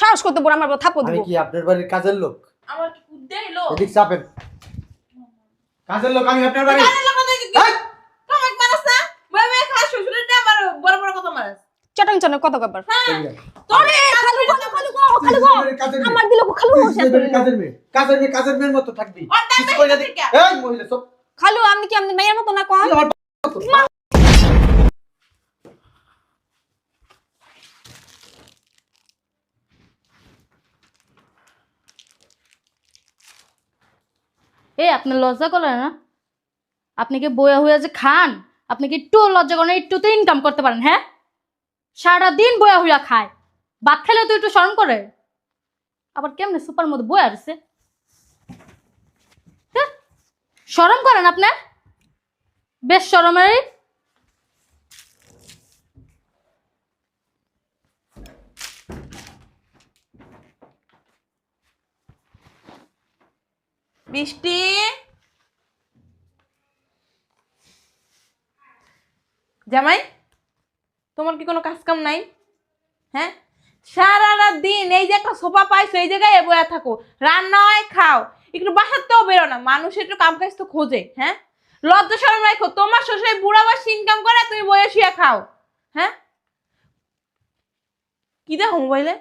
সাহস করতে বড় আমার আমি দিব। কি আপনার বাড়ির কাজের লোক? আমার কি কুদ্দে এলো এদিক চাপেন। কাজের লোক আমি আপনার বাড়ি কানের লোক দেখি এই! কামাক মারাস না? বই বই খাস শ্বশুরের দিয়ে আবার বড় বড় কথা মারাস। চটং চটং কত কবার। তোরে খালু গো খালু গো খালু গো। কাজের। আমার দিল খালু তুই বসে কাজের মেয়ে। কাজের মেয়ে কাজের মেয়ের মতো থাকবি। কিছু কইরা দি- এই মহিলা সব খালু আপনি কি আপনি মেয়ের মতো না কম এ আপনার লজ্জা করে না? আপনি কি বয়া হইয়া যে খান? আপনি কি একটু লজ্জা করেন একটুতে ইনকাম করতে পারেন হ্যাঁ? সারা দিন বয়া হইয়া খায়। বাদ খেলে তো একটু স্মরণ করে। আবার কেমনে সুপার মধ্যে বয়া আসছে স্মরণ করেন আপনার বেশ সরমের বৃষ্টি জামাই, তোমার কি কোনো কাজ কাম নাই? হ্যাঁ? সারা রাত দিন এই যে একটা সোফা পাইছো, এই জায়গায় বয়া থাকো। রান্না হয় খাও। একটু বাসার বাসাতেও বেরো না। মানুষ একটু কাম কাজ তো খোঁজে হ্যাঁ? লজ্জা সরম রাখো তোমার শ্বশুর বুড়া বাস ইনকাম করে, তুমি বয়ে শুয়ে খাও হ্যাঁ? কি দেখো মোবাইলে?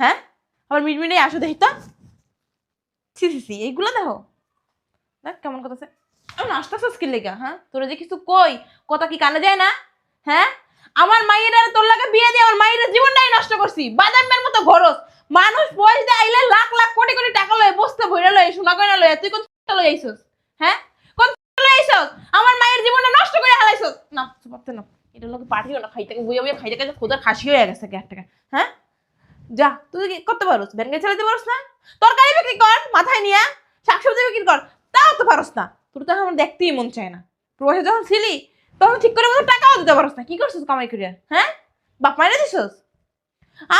হ্যাঁ? আবার মিটমিটে আসো দেখি তো। ছি ছি এইগুলো দেখো। দেখ কেমন কথা আছে। আমি নাচতেছিস কি লেগা হ্যাঁ? তোরা যে কিছু কই, কথা কি কানে যায় না? হ্যাঁ? আমার মাইয়ের আর তোর লাগে বিয়ে দিয়ে আমার মাইয়ের জীবনটাই নষ্ট করছি। বাদামের মতো ঘরস। মানুষ বয়স দিয়ে আইলে লাখ লাখ, কোটি কোটি টাকা লয়, বসতে ভরে লয়, সোনা কয়না লয়, তুই কোন লয় আইছস? হ্যাঁ? কোন লয় আইছস? আমার মায়ের জীবনটা নষ্ট করে হালাইছস? না পারতে না। এটা লোকে পাঠিও না? খাইতে বুঝে বুঝে খাইতে খাইতে, খোদার খাসি হয়ে গেছে এক টাকা হ্যাঁ? যা, তুই কি করতে পারোস? ব্যাংকে চালাতে পারোস না? তরকারি বিক্রি কর, মাথায় নিয়ে শাকসবজি বিক্রি কর, তাও তো পারোস না। তোর তো আমার দেখতেই মন চায় না। প্রবাসে যখন ছিলি, তখন ঠিক করে মতো টাকাও দিতে পারোস না। কি করছিস কামাই করিয়া? হ্যাঁ? বাপ মাইরে দিছস?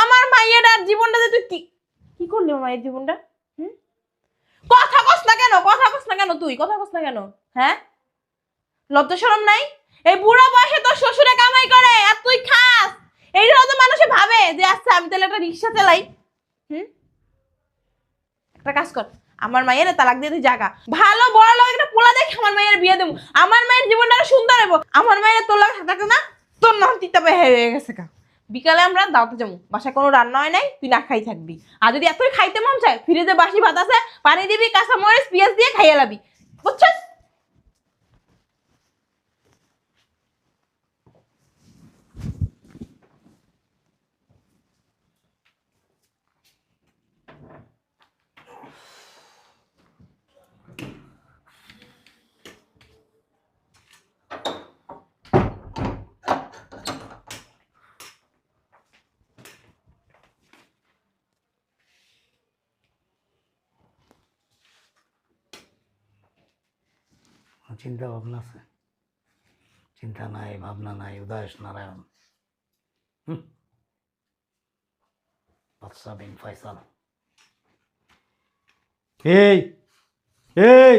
আমার মাইয়াটার জীবনটা যে তুই কি কি করলি মায়ের জীবনটা? হুম? কথা কস না কেন? কথা কস না কেন তুই? কথা কস না কেন? হ্যাঁ? লজ্জা শরম নাই? এই বুড়ো বয়সে তোর শ্বশুরে কামাই করে, আর তুই খাস। এইটাও তো মানুষে ভাবে যে আচ্ছা আমি তাহলে একটা রিক্সা চালাই। হুম? একটা কাজ কর। আমার মায়ের তালাক দিয়ে জাগা। ভালো, বড় লোক, একটা পোলা দেখে আমার মায়ের বিয়ে দেবো। আমার মায়ের জীবনটা সুন্দর হব। আমার মায়ের তোর লাগে থাকতে না, তোর নাম তিতা হয়ে গেছে কা বিকালে আমরা দাওতে যাব। বাসায় কোনো রান্না হয় নাই, তুই না খাই থাকবি। আর যদি এতই খাইতে মন চায়, ফ্রিজে বাসি ভাত আছে, পানি দিবি কাঁচা মরিচ পেঁয়াজ দিয়ে খাইয়ে লাবি। বুঝছিস? চিন্তা ভাবনা আছে? চিন্তা নাই ভাবনা নাই উদাস নারায়ণ। হুম। বাদশা বিন ফয়সাল। এই এই!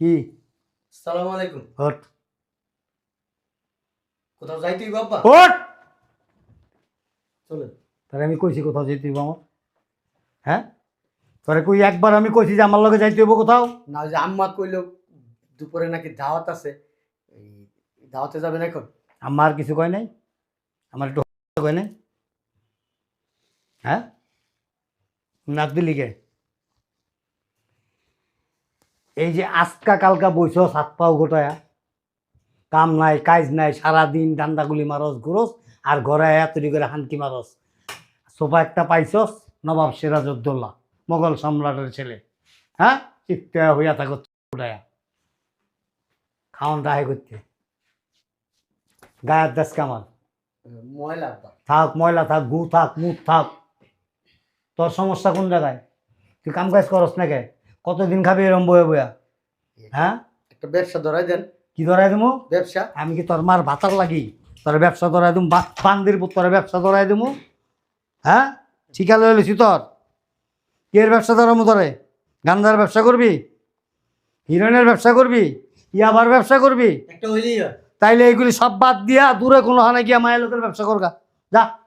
কি? সালাম আলাইকুম। ওঠ। কোথাও যাইতেই বাবা ওঠ! চলেন। তাহলে আমি কইছি কোথাও যেতে হইব আমার। হ্যাঁ? তোরে কই একবার আমি কইছি যে আমার লগে যাইতে হইব কোথাও? না ওই যে আম্মা কইলো দুপুরে নাকি দাওয়াত আছে। এই দাওয়াতে যাবেন এখন? আমার কিছু কয় নাই? আমার একটু কয় নাই? হ্যাঁ? নাক দিলি কে? এই যে আজকা কালকা বইছ হাত পাও গোটায়া। কাম নাই কাজ নাই সারাদিন ডান্ডাগুলি মারস ঘুরস আর ঘরে তৈরি করে হানকি মারস। সোফা একটা পাইছস নবাব সিরাজউদ্দৌলা। মোগল সম্রাটের ছেলে। হ্যাঁ? চিত্তে হইয়া থাকো উঠায়া খাওয়ান রাহে করতে। গায়ের দেশ কামাল ময়লা থাক ময়লা থাক গু থাক মুখ থাক। তোর সমস্যা কোন জায়গায়? তুই কাম কাজ করস না কে কতদিন খাবি এরম বয়ে বয়া? হ্যাঁ? একটা ব্যবসা ধরাই দেন। কি ধরাই দেবো ব্যবসা? আমি কি তোর মার ভাতার লাগি? তোর ব্যবসা ধরাই দিম বান্দির তোর ব্যবসা ধরাই দিমু? হ্যাঁ? ঠিকা লইছি তোর? এর ব্যবসা ধরামু তোরে গান্ধার ব্যবসা করবি? হিরোইনের ব্যবসা করবি? ইয়াবার ব্যবসা করবি? একটা হইলেই তাইলে এইগুলি সব বাদ দিয়া দূরে কোনো হানে গিয়া মায়ের লোকের ব্যবসা করগা। যা।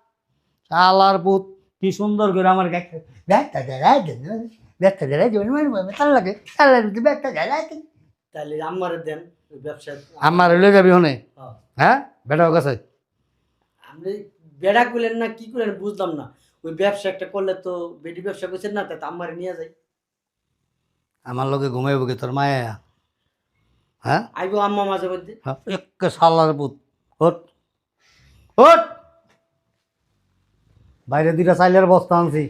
আলার পুত কি সুন্দর করে আমার লাগে আমারে যাবি হনে? হ্যাঁ। হ্যাঁ? বেটা কাছে? আপনি বেড়া করলেন না কি করলেন বুঝলাম না। ওই ব্যবসা একটা করলে তো বেটি ব্যবসা করছেন না তাই আমার নিয়ে যাই। আমার লোকে ঘুমাইব কি তোর মায়া? হ্যাঁ? আইবো আম্মা মাঝে মধ্যে। হ্যাঁ, একে শালার পুত ওট ওট বাইরে দুইটা চাইলের বস্তা আনছি।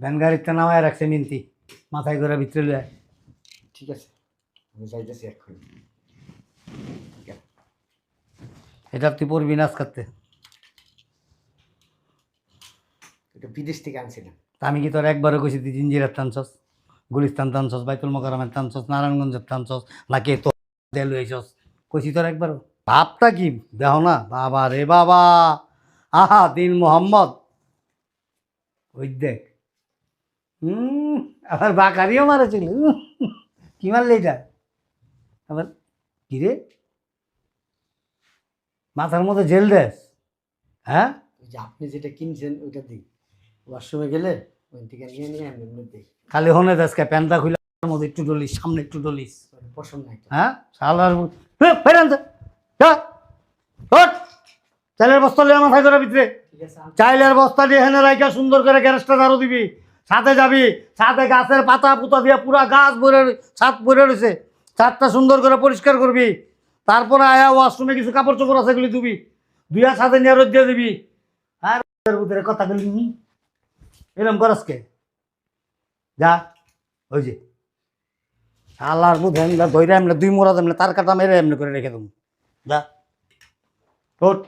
ভ্যান গাড়িতে নামায় রাখছে মিনতি। মাথায় করে ভিতরে লয়ে আয়। ঠিক আছে। আমি যাইতেছি এক্ষুনি। এটা তুই পড়বি নাচ করতে এটা বিদেশ থেকে আনছিলাম। তা আমি কি তোর একবারও কইছি তুই জিঞ্জিরার টানছস গুলিস্তান টানছস বাইতুল মকরমের টানছস নারায়ণগঞ্জের টানছস নাকি তো দেল হইছস? কইছি তোর একবারও। ভাবটা কি? দেহ না বাবা রে বাবা। আহা দিন মোহাম্মদ। ওই দেখ। হুম আবার বাকারিও মারেছিল। কি মারলে এটা? আবার কি রে? মাথার মধ্যে জেল দেশ হ্যাঁ? ওই যে আপনি যেটা কিনছেন ওইটা দিই ওয়াশরুমে গেলে ওই থেকে নিয়ে নিয়ে আমি এমনি খালি হনে দেশকে প্যান্টটা খুলে মধ্যে একটু ডলিস সামনে একটু ডলিস। পছন্দ নাই হ্যাঁ? শালার ফেরান চাইলের বস্তা লিয়ে মাথায় করে ভিতরে। চাইলের বস্তা দিয়ে সুন্দর করে গ্যারেজটা দাঁড়ো দিবি। সাথে যাবি। সাথে গাছের পাতা পুতা দিয়ে পুরা গাছ ভরে ছাদ ভরে রয়েছে। ছাদটা সুন্দর করে পরিষ্কার করবি। তারপরে আয়া ওয়াশরুমে কিছু কাপড় চোপড় আছে এগুলি ধুবি। দুইয়া সাথে নিয়ে রোদ দিয়ে দিবি। আর ভিতরে কথা বলি এরম করসকে যা ওই যে। শালার বুধ এমনি ধৈর্য এমনি দুই মোড়া এমনি তার কাটা মেরে এমনি করে রেখে দেবো। যা। ওঠ।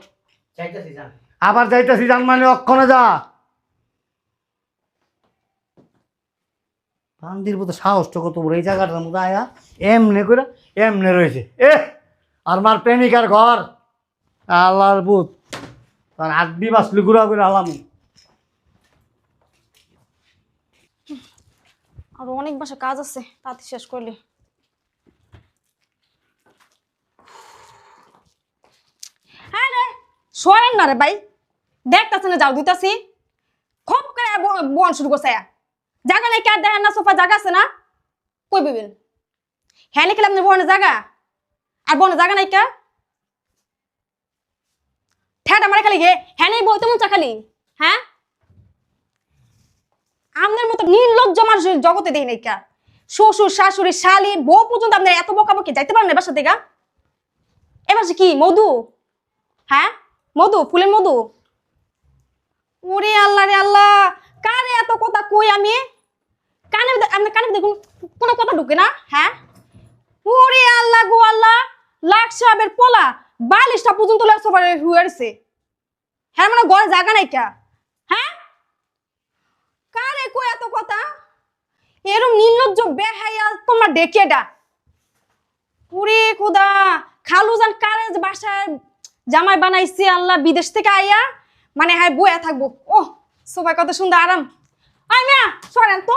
আবার যাইতেছি জান মানে অক্ষণে যা। পান্দির মতো সাহসটা কত বড় এই জায়গাটার মধ্যে আয়া এমনে করে এমনে রয়েছে। এ আর মার প্রেমিকার ঘর। আল্লাহর বুত তার আড্ডি বাসলি ঘুরা করে আলাম। আর অনেক বাসা কাজ আছে তাতে শেষ করলি হ্যাঁ রে সরেন না রে ভাই দেখতাছে না, যাও দিতাছি। খপ করে বন শুরু করছে জায়গা নাই কার দেখেন না, সোফা জায়গা আছে না? কই বিবিন হ্যাঁ নাকি আপনি বনে জায়গা। আর বনে জায়গা নাই কা? ঠেটা মারে খালি গে। হ্যাঁ নেই বইতে মন চা খালি? হ্যাঁ? আপনার মতো নির্লজ্জ মানুষের জগতে দেই নাই কা। শ্বশুর, শাশুড়ি, শালি, বউ পর্যন্ত আপনার এত বকাবকি যাইতে পারেন না বাসা থেকে এবার কি, মধু? হ্যাঁ? মধু? ফুলের মধু? ওরে আল্লাহ রে আল্লাহ, কারে এত কথা কই আমি? কানে আপনার কানে দেখুন কোনো কথা ঢুকে না? হ্যাঁ? ওরে আল্লাহ গো আল্লাহ, লাখ সাহেবের পোলা, বালিশটা পর্যন্ত সোফারে হুয়ারছে হ্যাঁ মানে ঘরে জায়গা নাই কা। কই এত কথা? এরম নির্লজ্জ বেহাইয়া তোমরা ডেকে ডা। পুরে খোদা খালু জান কারে বাসায় জামাই বানাইছে আল্লাহ বিদেশ থেকে আইয়া মানে হ্যাঁ বয়া থাকব। ও কত সুন্দর আরাম। আই মিয়া সরেন তো।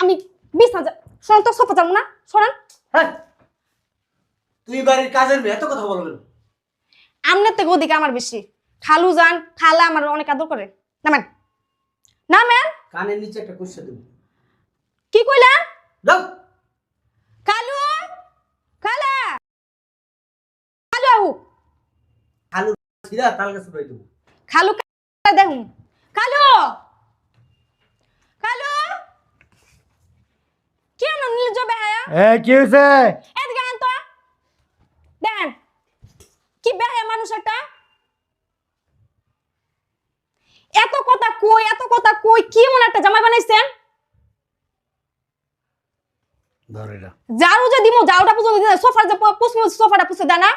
আমি বিছনা যা সরেন তো সোফা যাব না। সরেন। তুই বাড়ির কাজের মেয়ে এত কথা আমনের থেকে ওদিকে আমার বেশি। খালু যান খালা আমার অনেক আদর করে। নামেন। নামেন। কানের নিচে একটা কুসা দেবো। কি কইলা? দাও। কালু খালা কালু আহু। আলু সিরা তাল গাছ উড়াই দেবো। খালু কা- দেখুন। কালু! কালু! কি এমন নির্জ বেহায়া এ কি হয়েছে এদিকে আন তো দেখেন কি বেহায়া মানুষ একটা এত কথা কই এত কথা কই কি মনে একটা জামাই বানাইছেন? যে দিমু ঝাড়ুটা পর্যন্ত দিতে সোফার যে পুষমু সোফাটা পুষে দেয় না।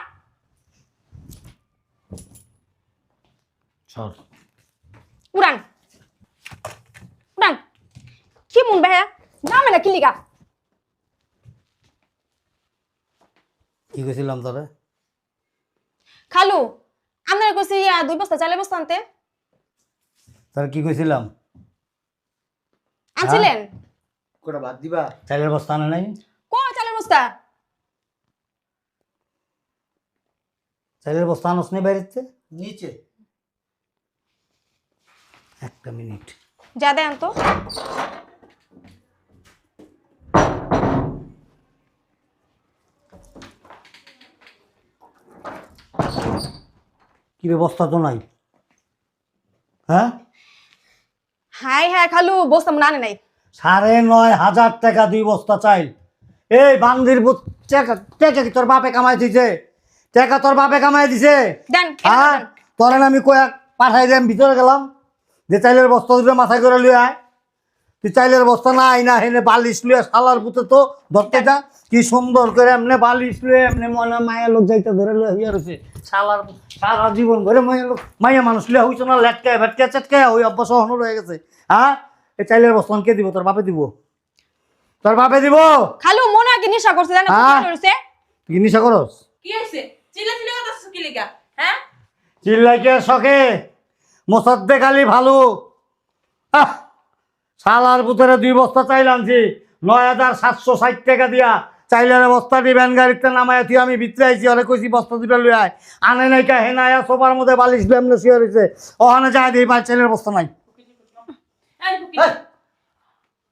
সর উড়ান। উড়ান। কি মন বেহায়া দামে না কিলিগা কি কইছিলাম তোরে? খালু কইছি ইয়া দুই বস্তা চালে বস্তা আনতে। তোর কি কইছিলাম? আনছিলেন কোটা ভাত দিবা? চাইলের বস্তা আনে নাই। কো চালের বস্তা? চাইলের বস্তা আনস নেই বাইরেতে নিচে। একটা মিনিট। যা দেন তো। কি ব্যবস্থা তো নাই। হ্যাঁ? হাই হ্যাঁ খালু বস্তা মনে নাই। সাড়ে নয় হাজার টাকা দুই বস্তা চাইল। এই বান্দির টাকা কি তোর বাপে কামাই দিছে? টাকা তোর বাপে কামাই দিছে? দেন হ্যাঁ দেন। আমি কয়েক পাঠাই দিলাম ভিতরে গেলাম। যে চাইলের বস্তা দুটো মাথায় করে লুয়ে আয়। তুই চাইলের বস্তা না আইনা হেনে বালিশ লুয়ে শালার পুতে তো ধরতে যা। কি সুন্দর করে এমনি বালিশ লুয়ে এমনি মনে মায়া লোক যাইতে ধরে লুয়ে হইয়া রয়েছে শালার সারা জীবন ধরে মায়া লোক মায়া মানুষ লুয়ে হইছে না লেটকায় ভেটকায় চেটকায় ওই অভ্যাস হনো রয়ে গেছে। হ্যাঁ? এই চাইলের বস্তা কে দিব তোর বাপে দিব। তোর বাপে দিব? খালু মনে হয় কি নেশা করছে জানো হ্যাঁ। কি হয়েছে তুই কি নিশা করস? কি হয়েছে চিল্লা চিল্লা কথা কি লেগা? হ্যাঁ? চিল্লাইকে শখে মোসাদ্দে খালি ভালো। আহ, শালার পুতরে দুই বস্তা চাইল আনছি। নয় হাজার সাতশো ষাট টাকা দিয়া চাইলের বস্তা দি ভ্যান গাড়িতে নামায় তুই আমি ভিতরে আইছি অনেক কইছি বস্তা দুটো লুই আয়। আনে নাই কা হেনা আয়া সোফার মধ্যে বালিশ ব্যামলে শুয়ে রয়েছে ওখানে যায় দিই পাঁচ চাইলের বস্তা নাই।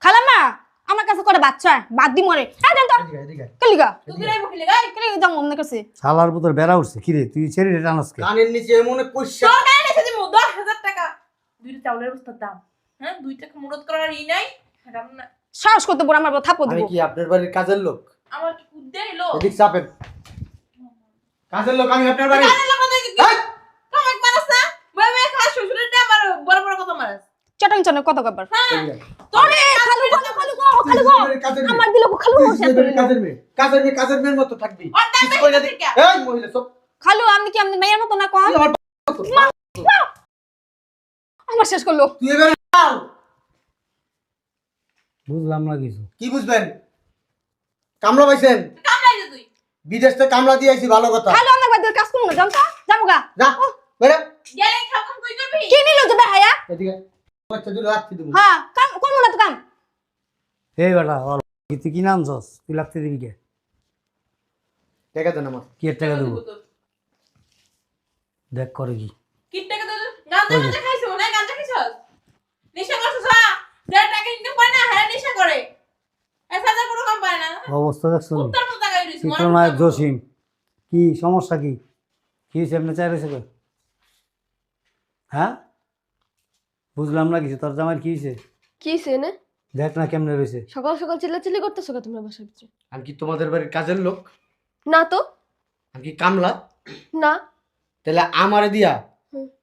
খালাম্মা আমার কাছে করে বাচ্চা বাদ দি মরে। হ্যাঁ দেন তো। কেলিগা রে যাও মনে কাছে শালার পুতর বেড়া উঠছে। কিরে তুই ছেড়ে রে টানাসকে কানের নিচে মনে কইসা। তোর গায়ে এসে দিমু দশ হাজার টাকা। দুইটা চাউলের বস্তার দাম। হ্যাঁ দুই টাকা মুরত করার ই নাই সাহস করতে পড়ে আমার থাপ্পড় আমি কি আপনার বাড়ির কাজের লোক? আমার কি কুদ্দে এলো? এদিক চাপেন। কাজের লোক আমি আপনার বাড়ি কানের লোক দেখি এই! কমেক মারাস না? খা শ্বশুরের দিয়ে আমার বড় বড় কথা মারাস। চটং চটং কত কবার। হ্যাঁ তোরে খালু খালু খালু গো খালু গো আমার দিল খালু কাজের মেয়ে। কাজের মেয়ে কাজের মেয়ের মতো থাকবি। কিছু এই মহিলা সব খালু আমি কি আমি মেয়ের মতো না তুই আমার শেষ করল। তুই এবারে। বুঝলাম না কিছু। কি বুঝবেন? কামলা পাইছেন? বিদেশ থেকে কামলা দিয়ে আইছি ভালো কথা। খালু আমার বাদ কাজ করব না জানতো যাব গা যা বেরে গেলে খাও খাম করবি? কি নিল যে ভাইয়া? এদিকে। বাচ্চা দুটো হাত দেবো হ্যাঁ কাম করব না তো কাম। এই বেটা ওর তুই কি নাম চস তুই লাগতে দিবি কে? টাকা দেন আমার। কি টাকা দেবো? দেখ করে কি। কি টাকা দে গাঞ্জা গাঞ্জা না গাঞ্জা খাইছস? নেশা করছস হ্যাঁ যারা টাকা ইনকাম করে না? হ্যাঁ নেশা করে। এসা কোনো কাম পারে না। অবস্থা দেখছ উত্তর মতো গাই দিছিস চিত্রনায়ক জসিম। কি সমস্যা কি? কি হয়েছে? এমনি চাই রয়েছে হ্যাঁ? বুঝলাম না কিছু। তোর জামাই কি হয়েছে? কি সেনে দেখ না কেমনে রয়েছে। সকাল সকাল চিল্লাচিল্লি করতেছো কেন তোমরা বাসার ভিতরে? আমি কি তোমাদের বাড়ির কাজের লোক? না তো। আমি কি কামলা? না। তাহলে আমারে দিয়া।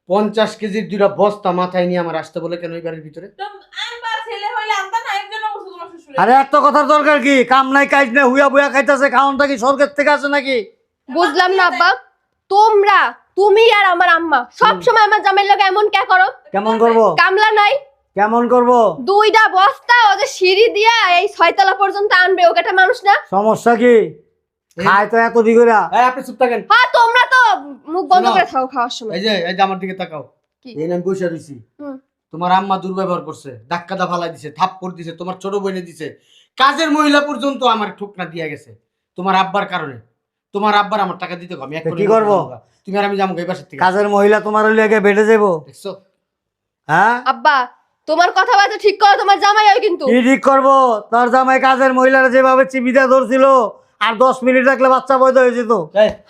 পঞ্চাশ কেজির দুটা বস্তা মাথায় নিয়ে আমার আসতে বলে কেন ওই বাড়ির ভিতরে? আরে এত কথার দরকার কি? কাম নাই কাজ নাই হুইয়া বুয়া খাইতেছে খাওয়ানটা কি স্বর্গের থেকে আছে নাকি? বুঝলাম না আব্বা। তোমরা তুমি আর আমার আম্মা সব সময় আমার জামাইয়ের লাগে এমন কে করো? কেমন করব? কামলা নাই। কেমন করব? দুইটা বস্তা ও যে সিঁড়ি দিয়া এই ছয়তলা পর্যন্ত আনবে ওকে একটা মানুষ না? সমস্যা কি? খায় তো এত দিগরা এই আপনি চুপ থাকেন। হ্যাঁ তোমরা তো মুখ বন্ধ করে থাকো খাওয়ার সময়। এই যে এই যে আমার দিকে তাকাও। কি? এই নাম বসে রইছি হুম। তোমার আম্মা দুর্ব্যবহার করছে ধাক্কা দা ফালাই দিছে থাপ্পড় দিছে তোমার ছোট বইনে দিছে। কাজের মহিলা পর্যন্ত আমার ঠুকনা দিয়া গেছে তোমার আব্বার কারণে। তোমার আব্বার আমার টাকা দিতে কম আমি এক কি করব? তুমি আর আমি যাব এই বাসার থেকে। কাজের মহিলা তোমার লেগে বেড়ে যাব দেখছ? হ্যাঁ? আব্বা তোমার কথা কথাবার্তা ঠিক করো তোমার জামাই হয় কিন্তু। কি ঠিক করব? তোর জামাই কাজের মহিলারা যেভাবে চিবিদা ধরছিল আর দশ মিনিট রাখলে বাচ্চা বৈধ হয়ে যেত।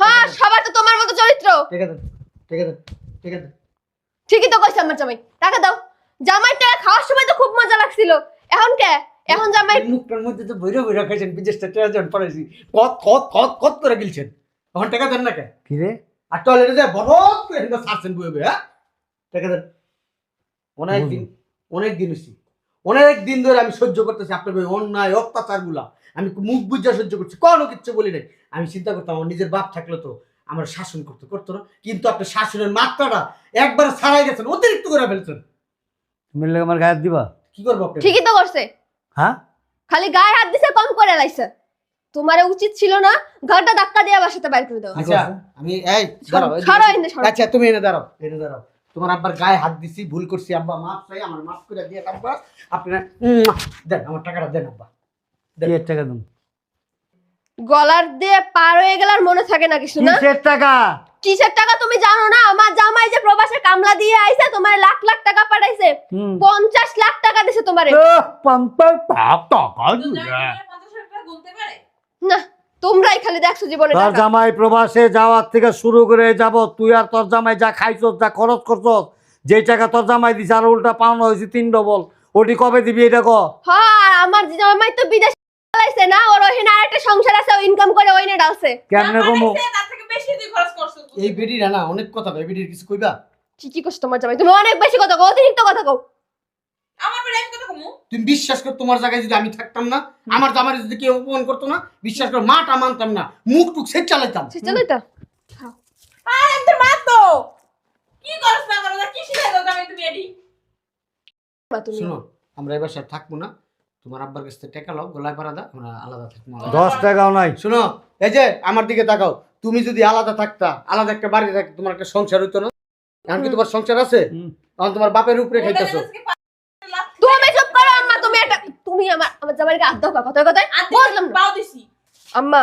হ্যাঁ সবার তো তোমার মতো চরিত্র। ঠিক আছে ঠিক আছে ঠিক আছে। ঠিকই তো কইছে আমার জামাই। টাকা দাও। জামাই টাকা খাওয়ার সময় তো খুব মজা লাগছিল। এখন কে? এখন জামাই মুখটার মধ্যে তো বইরা বইরা খাইছেন বিদেশ থেকে জন পড়াইছি কত কত কত কত করে গিলছেন? এখন টাকা দেন না কে? কি রে? আর টয়লেটে যায় বড় করে এখানে সারছেন বইয়ে বইয়ে হ্যাঁ? টাকা দেন অনেক দিন অনেক দিন হয়েছি অনেক দিন ধরে আমি সহ্য করতেছি আপনার ওই অন্যায় অত্যাচারগুলা। আমি মুখ বুঝা সহ্য করছি কোনো কিচ্ছু বলি নাই। আমি চিন্তা করতাম আমার নিজের বাপ থাকলে তো আমার শাসন করতে করতো না। কিন্তু আপনার শাসনের মাত্রাটা একবার ছাড়াই গেছেন অতিরিক্ত করে ফেলছেন। আমার গায়ে হাত দিবা? কি করব আপনি? ঠিকই তো করছে। হ্যাঁ? খালি গায়ে হাত দিছে কম করে লাইছে। তোমার উচিত ছিল না ঘরটা ধাক্কা দিয়ে বাসাতে বাইর করে দেওয়া কি আচ্ছা আমি এই দাঁড়াও এনে আচ্ছা তুমি এনে দাঁড়াও এনে দাঁড়াও। তোমার আব্বার গায়ে হাত দিছি ভুল করছি আব্বা মাফ চাই আমার মাফ করে দিয়ে আব্বা। আপনার দেন আমার টাকাটা দেন আব্বা। এর টাকা তুমি গলার দিয়ে পার হয়ে গেলে আর মনে থাকে না কিছু না? কিসের টাকা? কিসের টাকা তুমি জানো না? আমার জামাই যে প্রবাসে কামলা দিয়ে আইছে তোমার লাখ লাখ টাকা পাঠাইছে। পঞ্চাশ লাখ টাকা দিছে তোমারে। না তোমরাই খালি দেখছ জীবনে তোর জামাই প্রবাসে যাওয়ার থেকে শুরু করে যাব তুই আর তোর জামাই যা খাইছস যা খরচ করছস যেই টাকা তোর জামাই দিছে আর উল্টা পাওনা হয়েছে তিন ডবল ওটি কবে দিবি এটা ক হ্যাঁ আমার যে জামাই তো বিদেশ চালাইছে না ওর ওখানে আরেকটা সংসার আছে ও ইনকাম করে ওইনে ডালছে কেমনে কমো? তার থেকে বেশি তুই খরচ করছিস এই বেডিরা না অনেক কথা এই বেডির কিছু কইবা? ঠিকই করছ তোমার জামাই? তুমি অনেক বেশি কথা কও অতিরিক্ত কথা কও। আমার বেড়ে আমি কথা কমু? তুমি বিশ্বাস কর তোমার জায়গায় যদি আমি থাকতাম না আমার জামার যদি কেউ অপমান করতো না বিশ্বাস কর মাটা মানতাম না মুখ টুক সেট চালাইতাম। সে চলোই তো আর আমি তোর মা তো! কি করছ না করছ কি শিখাই দাও জামাই তুমি এডি? বা তুমি। শোনো আমরা এবার সাথে থাকব না তোমার আব্বার কাছ থেকে টাকা লাও গলায় পাড়া দাও আমরা আলাদা থাকব দশ টাকাও নাই। শোনো এই যে আমার দিকে তাকাও তুমি যদি আলাদা থাকতা আলাদা একটা বাড়িতে থাকতো তোমার একটা সংসার হইতো না? এখন কি তোমার সংসার আছে। এখন তোমার বাপের উপরে খাইতেছো। তুমি চুপ করো আম্মা তুমি একটা তুমি আমার আমার জামাইকে আদ্য কথা কথা বুঝলাম পাও দিছি। আম্মা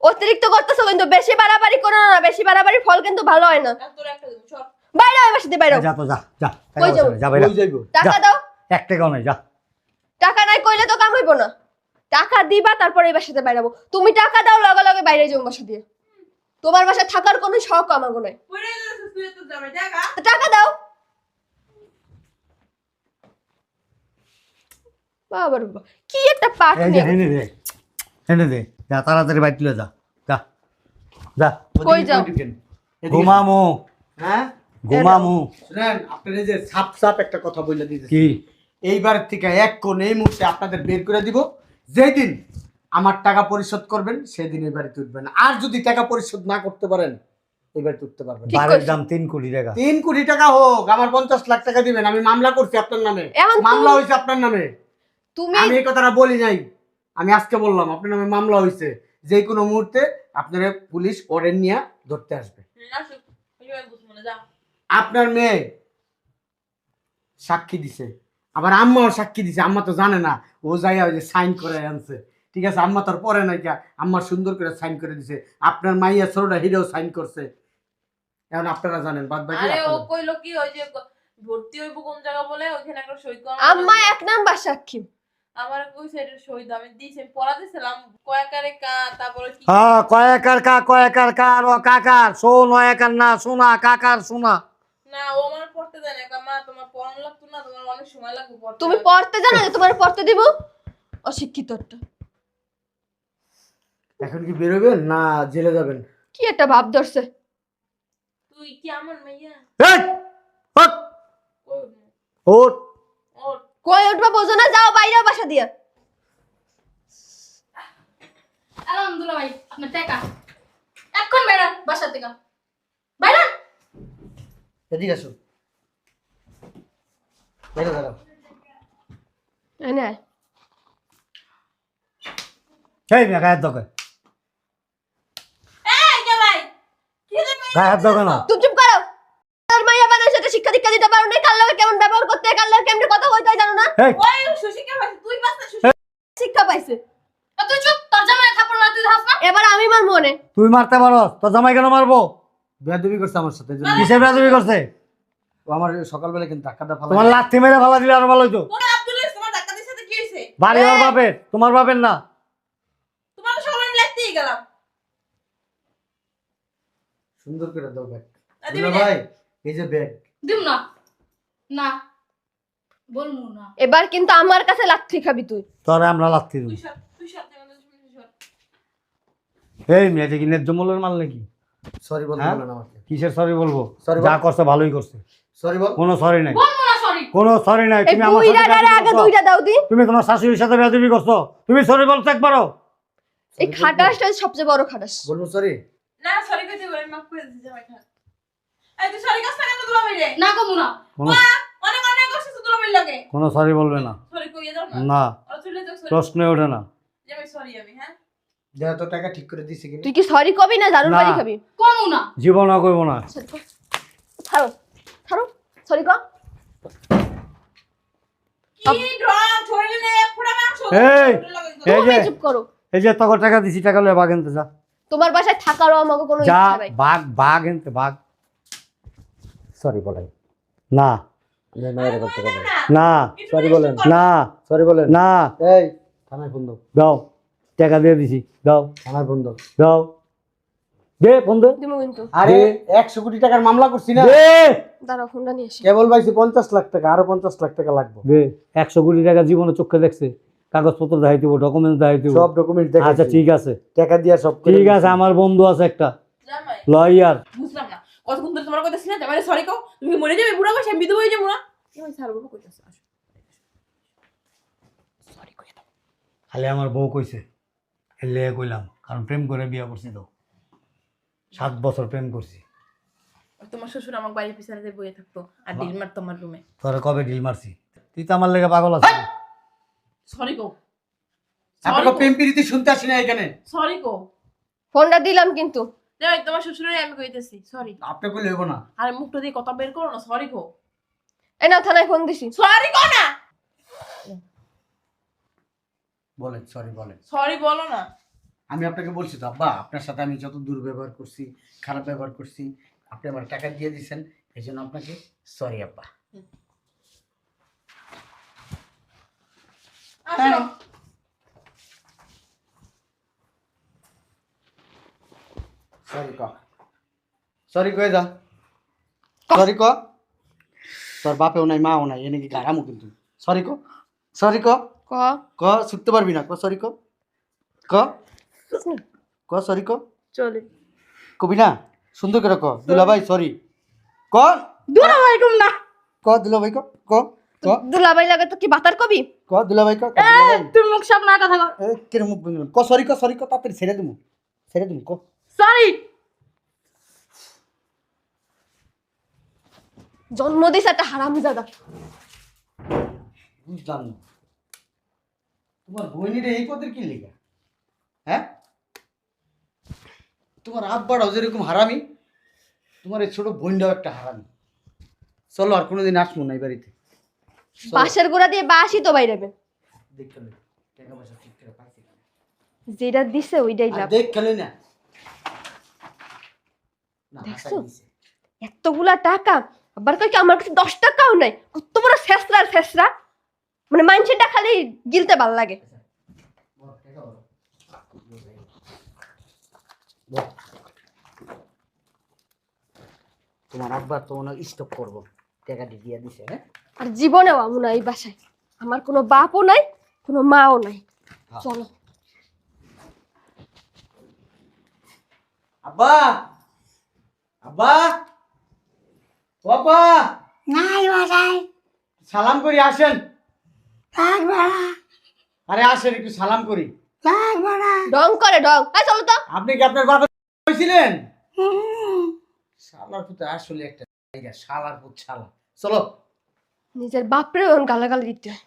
অতিরিক্ত করতেছো কিন্তু বেশি বাড়াবাড়ি করো না বেশি বাড়াবাড়ির ফল কিন্তু ভালো হয় না। আর তোর একটা দেবো সর বাইরে বাইরে যা তো যা যা কই যাব? যা বাইরে কই যাইবো? টাকা দাও। এক টাকাও নাই যা। টাকা নাই কইলে তো কাম হইবো না। টাকা দিবা তারপরে এই বাসাতে বাইরাবো। তুমি টাকা দাও লগে লগে বাইরে যাও বাসা দিয়ে। তোমার বাসায় থাকার কোনো শখ আমাগো নাই। টাকা দাও। কি একটা পাট এই যে নিয়ে হেনে দে হেনে দে। যা তাড়াতাড়ি বাইর তুলে যা। যা যা। কই যাও? ঘুমামু। হ্যাঁ? ঘুমামু। শুনেন আপনার যে সাপ সাপ একটা কথা বলে দিতেছি। কি? এইবার থেকে এক কোণ এই মুহূর্তে আপনাদের বের করে দিব। যেই দিন আমার টাকা পরিশোধ করবেন সেদিন এই বাড়িতে উঠবেন। আর যদি টাকা পরিশোধ না করতে পারেন এই বাড়িতে উঠতে পারবেন। বাড়ির দাম তিন কোটি টাকা। তিন কোটি টাকা হোক আমার পঞ্চাশ লাখ টাকা দিবেন আমি মামলা করছি আপনার নামে। মামলা হয়েছে আপনার নামে। তুমি আমি এই কথাটা বলি নাই। আমি আজকে বললাম আপনার নামে মামলা হয়েছে। যে কোনো মুহূর্তে আপনারা পুলিশ ওরেন নিয়ে ধরতে আসবে। মনে আপনার মেয়ে সাক্ষী দিছে। আবার আম্মাও সাক্ষী দিছে আম্মা তো জানে না ও যাইয়া ওই যে সাইন করে আনছে। ঠিক আছে আম্মা তার পরে নাই কা আম্মা সুন্দর করে সাইন করে দিছে। আপনার মাইয়া ছোটটা হিরেও সাইন করছে। এখন আপনারা জানেন বাদ বাকি আরে ও কইলো কি ওই যে ভর্তি হইব কোন জায়গা বলে ওখানে একটা সই করা আম্মা এক নাম্বার সাক্ষী। আমার কইছে এটা সই দিয়েছি আমি পড়া দিছিলাম কয়েকারে কা তারপরে কি হ্যাঁ কয়েকার কা কয়েকার কার ও কাকার শোন একার না শোনা কাকার শোনা। না ও আমার পড়তে দেয় না। মা তোমার পড়ানো লাগতো না তোমার অনেক সময় লাগবে পড়তে তুমি পড়তে জানো যে তোমার পড়তে দিব? অশিক্ষিত এখন কি বেরোবেন না জেলে যাবেন? কি একটা ভাব ধরছে। তুই কি আমার মাইয়া এই, হট, কই ওঠ। কই উঠবা বোঝো না যাও বাইরে বাসা দিয়া। আলহামদুলিল্লাহ ভাই আপনার টাকা। এখন বেড়ান বাসা থেকে। এদিকে আসো। বাইরে দাঁড়াও এনে আয়। এই মেয়ে গায়ের দোকান। এই কে ভাই? কি রে ভাই? গায়ের দোকান। তুমি চুপ করো। তোর মাইয়া বানাইছে এটা শিক্ষা দীক্ষা দিতে পারো না কার লগে কেমন ব্যবহার করতে কার লগে কেমন কথা কইতে হয় জানো না? ওই তুই শিক্ষা পাইছে। তুই চুপ তোর জামাই থাপড় না তুই হাস না? এবার আমি মনে তুই মারতে পারো তোর জামাই কেন মারবো? বেয়াদবি করছে আমার সাথে। কিসের বেদবি করছে? ও আমার সকালবেলা কিন্তু ধাক্কাটা ফালা তোমার লাথি মেরে ফালা দিলে আরও ভালো হইতো। কোন আব্দুল্লাহ তোমার ধাক্কা সাথে কি হইছে? বাড়ি ওর বাপের তোমার বাপের না। তোমার লাগতেই গেলাম। সুন্দর করে দাও ব্যাগ আর দিবি না? ভাই এই যে ব্যাগ দিম না। না। বলমু না। এবার কিন্তু আমার কাছে লাথি খাবি তুই। তোরে আমরা লাথি তুই দিই সর তুই এই মেয়েটা কি ন্যায্য মূল্যের মাল নাকি? সরি বলতে হ্যাঁ? বলেন আমাকে। কিসের সরি বলব? Sorry যা। করছে ভালোই করছে। সরি বল। কোনো সরি নাই। না সরি কোনো সরি নাই। এই তুমি আমার দুইটা সাথে ডারে বেয়াদবি আগে করছ। দুইটা দাও দি। তুমি তোমার শাশুড়ির সাথে বেয়াদবি করছ। তুমি সরি বলতে একবারও। এই খাটাসটা সবচেয়ে বড় খাটাস। বলব সরি না সরি কইতে বলে মাফ করে দিতে ভাই খান এই তুই সরি কাছ থেকে দুলা মিলে না কমু না। কোনো অনেক অনেক করছিস দুলা মিল লাগে কোনো সরি বলবে না। সরি কইয়ে দাও না। না। আর চলে যাও সরি প্রশ্নই ওঠে না। যে আমি সরি আমি হ্যাঁ? দেখ তো টাকা ঠিক করে দিছি কিনা? তুই কি সরি কবি না জারুর। বাড়ি খাবি কমু না। জীবন না। সরি সরি কি নে পুরা মাংস। এই, এই যে চুপ করো। এই যে তখন টাকা দিছি টাকা লয়ে বাঘ এনতে যা। তোমার বাসায় থাকারও আমাকে কোনো ইচ্ছা নাই। বাঘ বাঘ এনতে বাঘ। সরি বলাই না। না। সরি বলেন। না। সরি বলেন। না। এই থানায় ফোন দাও। দাও। টাকা দিয়ে দিছি দাও। আমার ফোন দাও। দে দে দিমু কিন্তু। আরে একশো কোটি টাকার মামলা করছি না? দে। দাঁড়াও ফোনটা নিয়ে আসি। কেবল পাইছি পঞ্চাশ লাখ টাকা আরও পঞ্চাশ লাখ টাকা লাগবে। দে একশো কোটি টাকা জীবনে চোখে দেখছে। কাগজপত্র দেখাই দিব ডকুমেন্ট দেখাই দিব। সব ডকুমেন্ট আচ্ছা ঠিক আছে। টাকা দিয়া সব ঠিক আছে আমার বন্ধু আছে একটা। জামাই। লয়ার বুঝলাম না। কতক্ষণ ধরে তোমার কথা না জামাই সরি কও তুমি মরে যাবে বুড়া আমি বিধবা হয়ে যাব না। আর বলব কইতাছে আসো। সরি কই দাও খালি আমার বউ কইছে। কইলাম কারণ প্রেম করে বিয়া করছি তো। সাত বছর প্রেম করছি। তোমার শ্বশুর আমার বাড়ির পিছনে যে বইয়ে থাকতো আর ডিল মারতো আমার রুমে তোরা কবে ডিল মারছি? তুই তো আমার লেগে পাগল আছিস। সরি কও আপনাকে প্রেম প্রীতি শুনতে আসি না এখানে। সরি কও ফোনটা দিলাম কিন্তু। জামাই তোমার শ্বশুরের আমি কইতেছি সরি আপনি কইলে হইব না। আর মুখটা দিয়ে কথা বের করো না সরি এই না থানায় ফোন দিছি। সরি কও না! বলেন সরি বলেন। সরি বলো না। আমি আপনাকে বলছি তো আব্বা আপনার সাথে আমি যত দুর্ব্যবহার করছি খারাপ ব্যবহার করছি আপনি আমার টাকা দিয়ে দিয়েছেন এই জন্য আপনাকে সরি আব্বা। আসো। সরি ক। সরি কয়ে যা? সরি ক। তোর বাপেও নাই মাও নাই এনে কি গারামু কিন্তু? সরি ক। সরি ক। ক। ক পারবি না। ক সরি ক। ক। ক সরি ক। চলে। কবি না? সুন্দর করে ক। দুলা ভাই সরি ক? দূর আলাইকুম না। ক দুলা ভাই ক? ক? ক? দুলাবাই লাগে তো কি বাতার কবি? ক দুলা ভাই ক ক। তুই মুখ সামনে কথা কর। এ, কিরম মুখ ভেঙে? ক সরি ক সরি ক তাড়াতাড়ি ছেড়ে দিমু ছেড়ে দিমু ক? সরি জন্ম একটা হারামজাদা। বুঝলাম না। তোমার বইনিরে এই পদের কি লেখা হ্যাঁ? তোমার আব্বাটাও যেরকম হারামি তোমার এই ছোট বোনটাও একটা হারামি। চলো আর কোনোদিন আসব না এই বাড়িতে। বাঁশের গোড়া দিয়ে বাসি তো বাইরেবে দেখতে টাকা পয়সা ঠিক করে পাইছি যেটা দিছে ওইটাই লাভ। দেখ খেলে না। দেখছ? এতগুলা টাকা আবার কই কি আমার কাছে দশ টাকাও নাই। কত বড় শেষরা শেষরা। মানে মানুষেরটা খালি গিলতে ভালো লাগে। তোমার আব্বা তো মনে স্টপ করব। টাকাটি দিয়ে দিছে হ্যাঁ? আর জীবনেও আমু না এই বাসায়। আমার কোনো বাপও নাই কোনো মাও নাই। হ্যাঁ। চলো। আব্বা! আব্বা! ও নাই বাসায় সালাম করি আসেন। লাগবে না। আরে আসেন একটু সালাম করি। লাগবে না। ডং করে ডং। আয় চলো তো। আপনি কি আপনার বাবা হয়েছিলেন শালার পুতে আসলে একটা জায়গা শালার পুত শালা চলো। নিজের বাপরে ওরকম গালাগালি দিতে হয়।